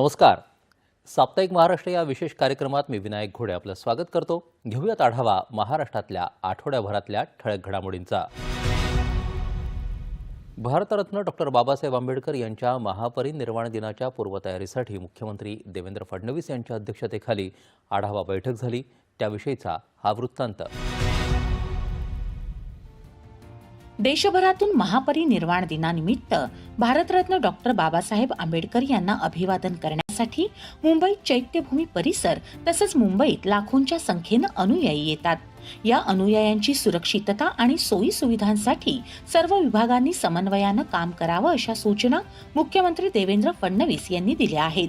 नमस्कार. साप्ताहिक महाराष्ट्र या विशेष कार्यक्रमात मी विनायक घोडे आपलं स्वागत करतो. घेऊयात आढावा महाराष्ट्रातल्या आठवड्याभरातल्या ठळक घडामोडींचा. भारतरत्न डॉक्टर बाबासाहेब आंबेडकर यांच्या महापरिनिर्वाण दिनाच्या पूर्वतयारीसाठी मुख्यमंत्री देवेंद्र फडणवीस यांच्या अध्यक्षतेखाली आढावा बैठक झाली. त्याविषयीचा हा वृत्तांत. देशभरातून महापरिनिर्वाण दिनानिमित्त भारतरत्न डॉक्टर बाबासाहेब आंबेडकर यांना अभिवादन करण्यासाठी मुंबईत चैत्यभूमी परिसर तसंच मुंबईत लाखोंच्या संख्येनं अनुयायी येतात. या अनुयायांची सुरक्षितता आणि सोयी सुविधांसाठी सर्व विभागांनी समन्वयानं काम करावं अशा सूचना मुख्यमंत्री देवेंद्र फडणवीस यांनी दिल्या आहेत.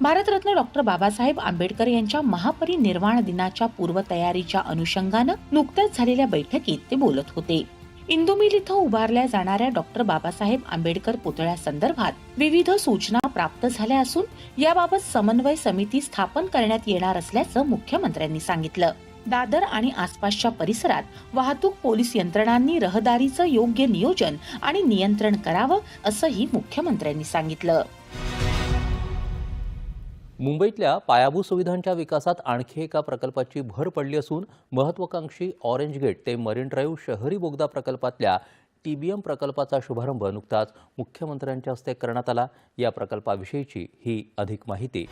भारतरत्न डॉक्टर बाबासाहेब आंबेडकर यांच्या महापरिनिर्वाण दिनाच्या पूर्वतयारीच्या अनुषंगानं नुकत्याच झालेल्या बैठकीत ते बोलत होते. इंदुमिल इथं उभारल्या जाणाऱ्या डॉक्टर बाबासाहेब आंबेडकर पुतळ्यासंदर्भात विविध सूचना प्राप्त झाल्या असून याबाबत समन्वय समिती स्थापन करण्यात येणार असल्याचं मुख्यमंत्र्यांनी सांगितलं. दादर आणि आसपासच्या परिसरात वाहतूक पोलीस यंत्रणांनी रहदारीचं योग्य नियोजन आणि नियंत्रण करावं असंही मुख्यमंत्र्यांनी सांगितलं. मुंबईतल्या पायाभूत सुविधांच्या विकासात आणखी एका प्रकल्पाची भर पडली असून महत्वाकांक्षी ऑरेंज गेट ते मरीन ड्राईव्ह शहरी बोगदा प्रकल्पातल्या टीबीएम प्रकल्पाचा शुभारंभ नुकताच मुख्यमंत्र्यांच्या हस्ते करण्यात आला. या प्रकल्पाविषयीची ही अधिक माहिती.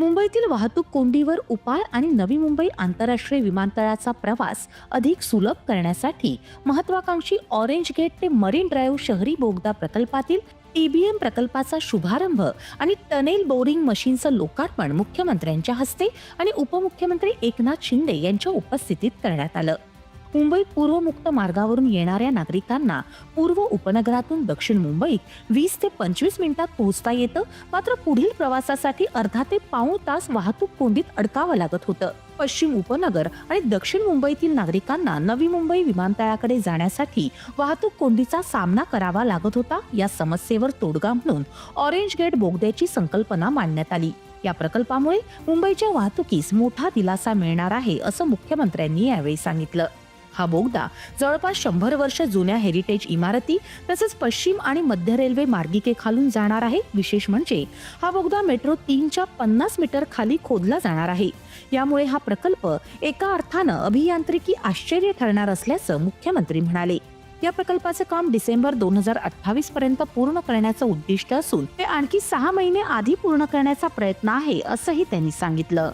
मुंबईतील वाहतूक कोंडीवर उपाय आणि नवी मुंबई आंतरराष्ट्रीय विमानतळाचा प्रवास अधिक सुलभ करण्यासाठी महत्वाकांक्षी ऑरेंज गेट ते मरीन ड्राईव्ह शहरी बोगदा प्रकल्पातील टीबीएम प्रकल्पाचा शुभारंभ आणि टनेल बोरिंग मशीनचं लोकार्पण मुख्यमंत्र्यांच्या हस्ते आणि उपमुख्यमंत्री एकनाथ शिंदे यांच्या उपस्थितीत करण्यात आलं. मुंबई पूर्व मुक्त मार्गावरून येणाऱ्या नागरिकांना पूर्व उपनगरातून दक्षिण मुंबईत वीस ते पंचवीस मिनिटात पोहोचता येतं. मात्र पुढील प्रवासासाठी अर्धा ते पाऊण तास वाहतूक कोंडीत अडकावं लागत होतं. पश्चिम उपनगर आणि दक्षिण मुंबईतील नागरिकांना नवी मुंबई विमानतळाकडे जाण्यासाठी वाहतूक कोंडीचा सामना करावा लागत होता. या समस्येवर तोडगा म्हणून ऑरेंज गेट बोगद्याची संकल्पना मांडण्यात आली. या प्रकल्पामुळे मुंबईच्या वाहतुकीस मोठा दिलासा मिळणार आहे असं मुख्यमंत्र्यांनी यावेळी सांगितलं. हा बोगदा जवळपास शंभर वर्ष जुन्या हेरिटेज इमारती तसंच पश्चिम आणि मध्य रेल्वे मार्गिकेखालून जाणार आहे. विशेष म्हणजे हा बोगदा मेट्रो तीनच्या पन्नास मीटर खाली खोदला जाणार आहे. यामुळे हा प्रकल्प एका अर्थानं अभियांत्रिकी आश्चर्य ठरणार असल्याचं मुख्यमंत्री म्हणाले. या प्रकल्पाचं काम डिसेंबर दोन हजार अठ्ठावीस पर्यंत पूर्ण करण्याचं उद्दिष्ट असून ते आणखी सहा महिने आधी पूर्ण करण्याचा प्रयत्न आहे असंही त्यांनी सांगितलं.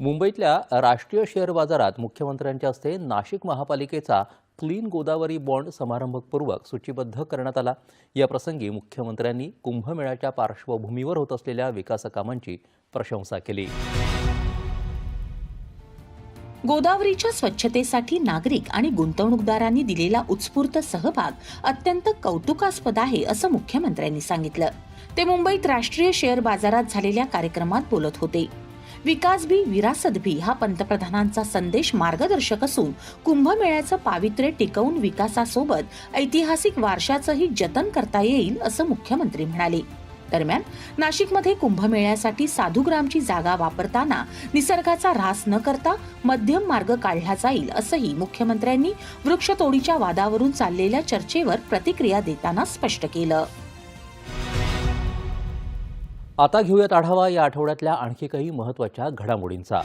मुंबईतल्या राष्ट्रीय शेअर बाजारात मुख्यमंत्र्यांच्या हस्ते नाशिक महापालिकेचा क्लीन गोदावरी बॉन्ड समारंभपूर्वक सूचीबद्ध करण्यात आला. या प्रसंगी मुख्यमंत्र्यांनी कुंभमेळ्याच्या पार्श्वभूमीवर होत असलेल्या विकास कामांची प्रशंसा केली. गोदावरीच्या स्वच्छतेसाठी नागरिक आणि गुंतवणूकदारांनी दिलेला उत्स्फूर्त सहभाग अत्यंत कौतुकास्पद आहे असं मुख्यमंत्र्यांनी सांगितलं. ते मुंबईत राष्ट्रीय शेअर बाजारात झालेल्या कार्यक्रमात बोलत होते. विकास भी विरासत भी हा पंतप्रधानांचा संदेश मार्गदर्शक असून कुंभमेळ्याचं पावित्र्य टिकवून विकासासोबत ऐतिहासिक वारशाचंही जतन करता येईल असं मुख्यमंत्री म्हणाले. दरम्यान नाशिकमध्ये कुंभमेळ्यासाठी साधुग्रामची जागा वापरताना निसर्गाचा ऱ्हास न करता मध्यम मार्ग काढला जाईल असंही मुख्यमंत्र्यांनी वृक्षतोडीच्या वादावरून चाललेल्या चर्चेवर प्रतिक्रिया देताना स्पष्ट केलं. आता घेऊयात आढावा या आठवड्यातल्या आणखी काही महत्त्वाच्या घडामोडींचा.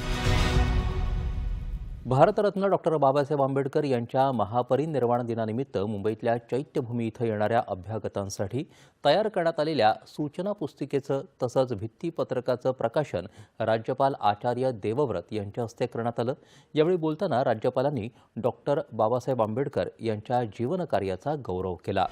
भारतरत्न डॉक्टर बाबासाहेब आंबेडकर यांच्या महापरिनिर्वाण दिनानिमित्त मुंबईतल्या चैत्यभूमी इथं येणाऱ्या अभ्यागतांसाठी तयार करण्यात आलेल्या सूचना पुस्तिकेचं तसंच भित्तीपत्रकाचं प्रकाशन राज्यपाल आचार्य देवव्रत यांच्या हस्ते करण्यात आलं. यावेळी बोलताना राज्यपालांनी डॉक्टर बाबासाहेब आंबेडकर यांच्या जीवनकार्याचा गौरव केला.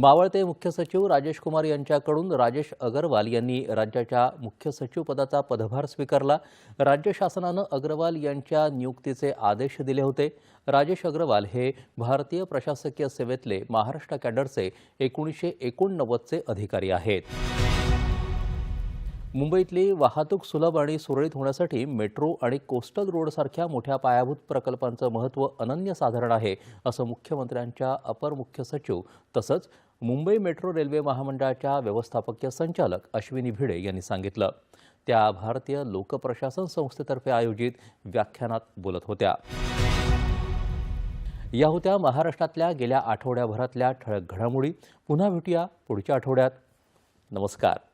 मावळते मुख्य सचिव राजेश कुमार यांच्याकडून राजेश अगरवाल यांनी राज्याच्या मुख्य सचिव पदाचा पदभार स्वीकारला. राज्य शासनानं अग्रवाल यांच्या नियुक्तीचे आदेश दिले होते. राजेश अग्रवाल हे भारतीय प्रशासकीय सेवेतले महाराष्ट्र कॅडरचे एकोणीसशे एकोणनव्वदचे अधिकारी आहेत. मुंबईतली वाहतूक सुलभ आणि सुरळीत होण्यासाठी मेट्रो आणि कोस्टल रोडसारख्या मोठ्या पायाभूत प्रकल्पांचं महत्त्व अनन्यसाधारण आहे असं मुख्यमंत्र्यांच्या अपर मुख्य सचिव तसंच मुंबई मेट्रो रेल्वे महामंडळाच्या व्यवस्थापकीय संचालक अश्विनी भिडे यांनी सांगितलं. त्या भारतीय लोकप्रशासन संस्थेतर्फे आयोजित व्याख्यानात बोलत होत्या. या होत्या महाराष्ट्रातल्या गेल्या आठवड्याभरातल्या ठळक घडामोडी. पुन्हा भेटूया पुढच्या आठवड्यात. नमस्कार.